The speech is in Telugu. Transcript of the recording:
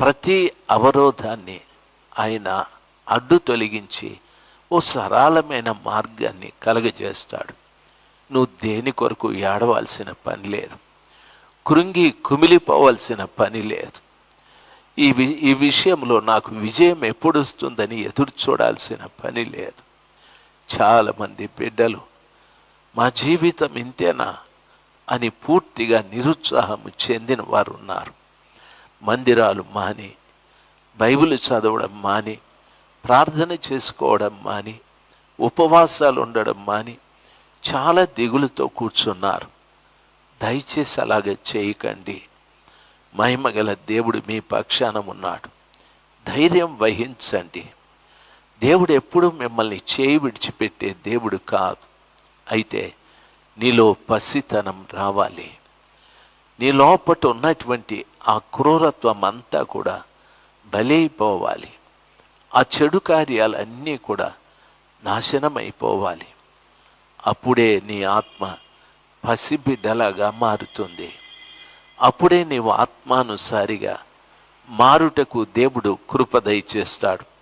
ప్రతి అవరోధాన్ని ఆయన అడ్డు తొలగించి ఓ సరళమైన మార్గాన్ని కలగజేస్తాడు. నువ్వు దేని కొరకు ఏడవలసిన పని లేదు. కృంగి కుమిలిపోవలసిన పని లేదు. ఈ వి ఈ విషయంలో నాకు విజయం ఎప్పుడు వస్తుందని ఎదురు చూడాల్సిన పని లేదు. చాలామంది బిడ్డలు మా జీవితం ఇంతేనా? అని పూర్తిగా నిరుత్సాహం చెందిన వారు ఉన్నారు మందిరాలు మాని బైబిల్ చదవడం మాని ప్రార్థన చేసుకోవడం మాని ఉపవాసాలు ఉండడం మాని చాలా దిగులుతో కూర్చున్నారు. దయచేసి అలాగే చేయకండి. మహిమగల దేవుడు మీ పక్షాన ఉన్నాడు. ధైర్యం వహించండి. దేవుడు ఎప్పుడు మిమ్మల్ని చేయి విడిచిపెట్టే దేవుడు కాదు. అయితే నీలో పసితనం రావాలి. నీ లోపట ఉన్నటువంటి ఆ క్రూరత్వం అంతా కూడా బలైపోవాలి. ఆ చెడు కార్యాలన్నీ కూడా నాశనమైపోవాలి. అప్పుడే నీ ఆత్మ పసిబిడ్డలాగా మారుతుంది. అప్పుడే నీవు ఆత్మానుసారిగా మారుటకు దేవుడు కృప దయచేస్తాడు